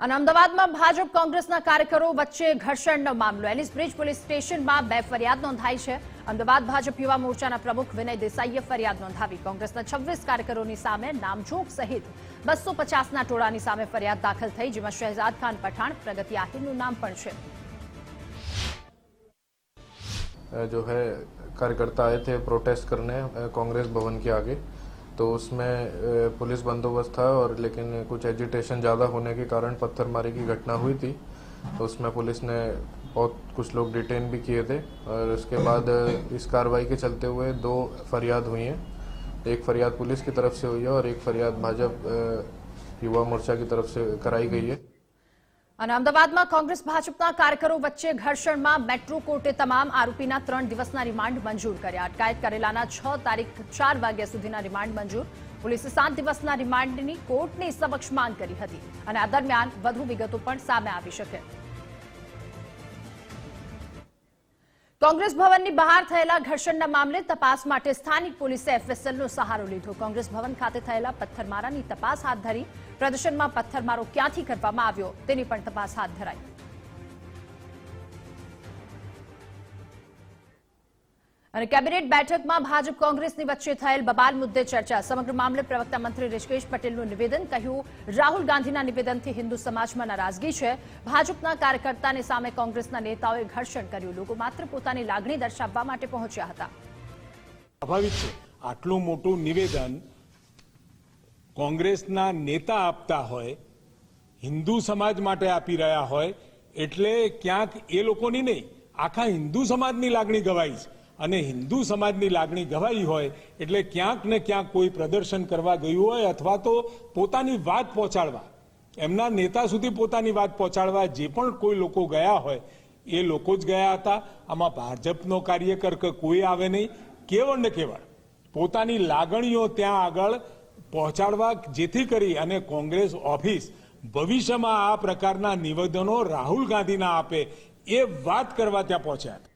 અને અમદાવાદમાં ભાજપ કોંગ્રેસના કાર્યકરો વચ્ચે ઘર્ષણનો મામલો એલિસ બ્રિજ પોલીસ સ્ટેશનમાં બે ફરિયાદ નોંધાઈ છે અમદાવાદ ભાજપ યુવા મોરચાના પ્રમુખ વિનય દેસાઈએ ફરિયાદ નોંધાવી કોંગ્રેસના છવ્વીસ કાર્યકરોની સામે નામજોગ સહિત બસો પચાસના ટોળાની સામે ફરિયાદ દાખલ થઈ જેમાં શહેજાદ ખાન પઠાણ પ્રગતિ આહિરનું નામ પણ છે जो है कार्यकर्ता आए थे प्रोटेस्ट करने अ, कांग्रेस भवन के आगे तो उसमें पुलिस बंदोबस्त था और लेकिन कुछ एजिटेशन ज़्यादा होने के कारण पत्थरमारी की घटना हुई थी। तो उसमें पुलिस ने बहुत कुछ लोग डिटेन भी किए थे और उसके बाद इस कार्रवाई के चलते हुए दो फरियाद हुई हैं। एक फरियाद पुलिस की तरफ़ से हुई है और एक फरियाद भाजपा युवा मोर्चा की तरफ़ से कराई गई है। અને અમદાવાદમાં કોંગ્રેસ, ભાજપના કાર્યકરો વચ્ચે ઘર્ષણમાં મેટ્રો કોર્ટે તમામ આરોપીના ત્રણ દિવસના રિમાન્ડ મંજૂર કર્યા. અટકાયત કરેલાના છ તારીખ ચાર વાગ્યા સુધીના રિમાન્ડ મંજૂર. પોલીસે સાત દિવસના રિમાન્ડની કોર્ટની સમક્ષ માંગ કરી હતી અને આ દરમિયાન વધુ વિગતો પણ સામે આવી શકે. કોંગ્રેસ ભવનની બહાર થયેલા ઘર્ષણના મામલે તપાસ માટે સ્થાનિક પોલીસે એફએસએલનો સહારો લીધો. કોંગ્રેસ ભવન ખાતે થયેલા પથ્થરમારાની તપાસ હાથ ધરી પ્રદર્શનમાં પથ્થરમારો ક્યાંથી કરવામાં આવ્યો તેની પણ તપાસ હાથ ધરાઈ. અને કેબિનેટ બેઠકમાં ભાજપ કોંગ્રેસની વચ્ચે થયેલ બબાલ મુદ્દે ચર્ચા. સમગ્ર મામલે પ્રવક્તા મંત્રી ઋષિકેશ પટેલનું નિવેદન કહ્યું, રાહુલ ગાંધીના નિવેદનથી હિન્દુ સમાજમાં નારાજગી છે. ભાજપના કાર્યકર્તાને સામે કોંગ્રેસના નેતાઓએ ઘર્ષણ કર્યું. લોકો માત્ર પોતાની લાગણી દર્શાવવા માટે પહોંચ્યા હતા. સ્વાભાવિક છે. આટલું મોટું નિવેદન કોંગ્રેસના નેતા આપતા હોય, હિન્દુ સમાજ માટે આપી રહ્યા હોય, એટલે ક્યાંક એ લોકોની નહીં, આખા હિન્દુ સમાજની લાગણી ગવાઈ છે. અને હિન્દુ સમાજની લાગણી ગવાઈ હોય એટલે ક્યાંક ને ક્યાંક કોઈ પ્રદર્શન કરવા ગયું હોય અથવા તો પોતાની વાત પહોંચાડવા, એમના નેતા સુધી પોતાની વાત પહોંચાડવા જે પણ કોઈ લોકો ગયા હોય, એ લોકો જ ગયા હતા. આમાં ભાજપનો કાર્યકર કે કોઈ આવે નહીં. કેવળ ને કેવળ પોતાની લાગણીઓ ત્યાં આગળ પહોંચાડવા જેથી કરી અને કોંગ્રેસ ઓફિસ ભવિષ્યમાં આ પ્રકારના નિવેદનો રાહુલ ગાંધીના આપે એ વાત કરવા ત્યાં પહોંચ્યા હતા.